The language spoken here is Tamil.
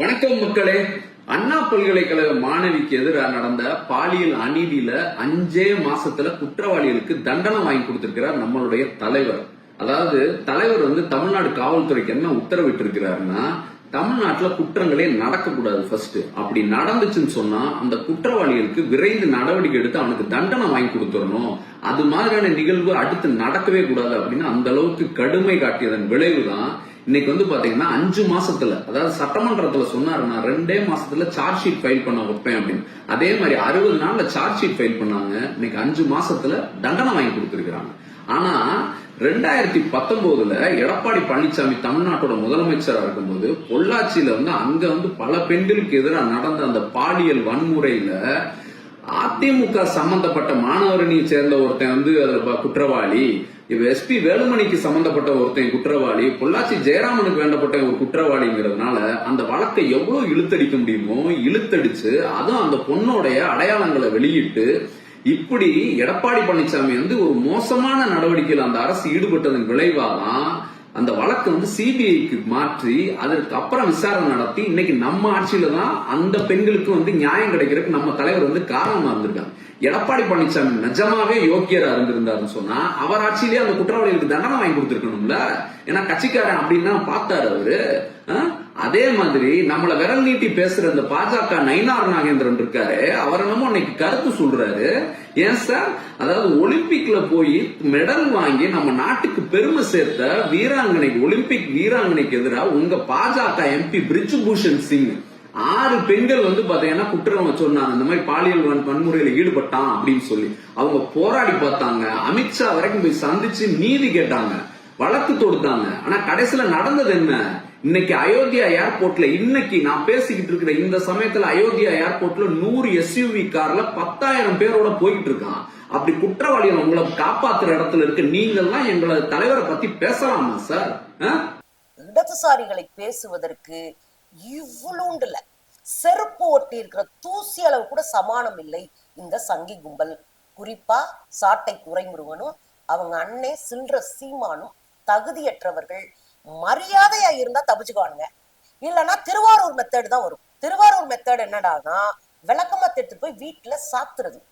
வணக்கம் மக்களே. அண்ணா பல்கலைக்கழக மாணவிக்கு எதிராக நடந்த பாலியல் அநீதியில அஞ்சே மாசத்துல குற்றவாளிகளுக்கு தண்டனை வாங்கி கொடுத்திருக்கிறார் நம்மளுடைய தலைவர். அதாவது தலைவர் வந்து தமிழ்நாடு காவல்துறைக்கு என்ன உத்தரவிட்டு இருக்கிறாருன்னா தமிழ்நாட்டுல குற்றங்களே நடக்கக்கூடாது ஃபர்ஸ்ட் அப்படி நடந்துச்சுன்னு சொன்னா அந்த குற்றவாளிகளுக்கு விரைந்து நடவடிக்கை எடுத்து அவனுக்கு தண்டனை வாங்கி கொடுத்துடணும். அது மாதிரியான நிகழ்வு அடுத்து நடக்கவே கூடாது அப்படின்னு அந்த அளவுக்கு கடுமை காட்டியதன் விளைவுதான் இன்னைக்கு வந்து பாத்தீங்கன்னா அஞ்சு மாசத்துல அதாவது சட்டமன்றத்துல சொன்னாரு நான் ரெண்டே மாசத்துல சார்ஜ் ஷீட் ஃபைல் பண்ண வைப்பேன் அப்படின்னு. அதே மாதிரி அறுபது நாள்ல சார்ஜ் ஷீட் ஃபைல் பண்ணாங்க. இன்னைக்கு அஞ்சு மாசத்துல தண்டனை வாங்கி கொடுத்திருக்கிறாங்க. ஆனா ரெண்டாயிரத்தி பத்தொன்பதுல எடப்பாடி பழனிசாமி தமிழ்நாட்டோட முதலமைச்சரா இருக்கும்போது பொள்ளாச்சியில வந்து அங்க வந்து பல பெண்களுக்கு எதிராக நடந்த அந்த பாலியல் வன்முறையில அதிமுக சம்பந்தப்பட்ட மாணவரணியை சேர்ந்த ஒருத்தன் வந்து அதுல குற்றவாளி. இப்ப எஸ்பி வேலுமணிக்கு சம்பந்தப்பட்ட ஒருத்தன் குற்றவாளி. பொள்ளாச்சி ஜெயராமனுக்கு வேண்டப்பட்ட ஒரு குற்றவாளிங்கிறதுனால அந்த வழக்கை எவ்வளவு இழுத்தடிக்க முடியுமோ இழுத்தடிச்சு அதுவும் அந்த பொண்ணோடைய அடையாளங்களை வெளியிட்டு இப்படி எடப்பாடி பழனிசாமி வந்து ஒரு மோசமான நடவடிக்கையில் அந்த அரசு ஈடுபட்டதன் விளைவாதான் அந்த வழக்கு வந்து சிபிஐக்கு மாற்றி அதற்கு அப்புறம் விசாரணை நடத்தி இன்னைக்கு நம்ம ஆட்சியில தான் அந்த பெண்களுக்கு வந்து நியாயம் கிடைக்கிறதுக்கு நம்ம தலைவர் வந்து காரணமா இருந்திருக்காங்க. எடப்பாடி பழனிசாமி நிஜமாவே யோக்கியரா இருந்திருந்தாருன்னு சொன்னா அவர் ஆட்சியிலேயே அந்த குற்றவாளிகளுக்கு தண்டனை வாங்கி கொடுத்திருக்கணும்ல. ஏன்னா கட்சிக்காரன் அப்படின்னா பார்த்தாரு அவரு. ஆ? அதே மாதிரி நம்மள விரல் நீட்டி பேசுற இந்த பாஜக நயினார் நாகேந்திரன் இருக்காரு. அவர் என்னமோ இன்னைக்கு கருத்து சொல்றாரு. ஏன் சார்? அதாவது ஒலிம்பிக்ல போய் மெடல் வாங்கி நம்ம நாட்டுக்கு பெருமை சேர்த்த வீராங்கனைக்கு ஒலிம்பிக் வீராங்கனைக்கு எதிராக உங்க பாஜக எம்பி பிரிஜ்பூஷன் சிங். ஆறு பெண்கள் வந்து பாத்தீங்கன்னா குற்றம் சொன்னாங்க இந்த மாதிரி பாலியல் வன்முறையில ஈடுபட்டான் அப்படின்னு சொல்லி. அவங்க போராடி பார்த்தாங்க. அமித்ஷா வரைக்கும் போய் சந்திச்சு நீதி கேட்டாங்க. வழக்கு தொடுத்தாங்க. ஆனா கடைசியில நடந்தது என்ன? இன்னைக்கு அயோத்தியா ஏர்போர்ட்ல இன்னைக்கு நான் பேசிக்கிட்டு இருக்கிற இந்த சமயத்துல அயோத்தியா ஏர்போர்ட்ல நூறு எஸ்யூவி கார்ல பத்தாயிரம் பேரோட போயிட்டு இருக்கான். அப்படி குற்றவாளிகள் உங்களை காப்பாத்துற இடத்துல இருக்கு. நீங்கெல்லாம் எங்களோட தலைவரை பத்தி பேசலாமா சார் இடதுசாரிகளை பேசுவதற்கு இவ்வளோண்டுல செருப்பு ஒட்டி இருக்கிற தூசி அளவு கூட சமானம் இல்லை இந்த சங்கி கும்பல். குறிப்பா சாட்டை துறைமுருகனும் அவங்க அண்ணே சில்ற சீமானும் தகுதியற்றவர்கள். மரியாதையா இருந்தா தப்பிச்சுக்குவானுங்க. இல்லைன்னா திருவாரூர் மெத்தேடு தான் வரும். திருவாரூர் மெத்தேடு என்னடானா விளக்கமா எடுத்துட்டு போய் வீட்டுல சாத்துறது.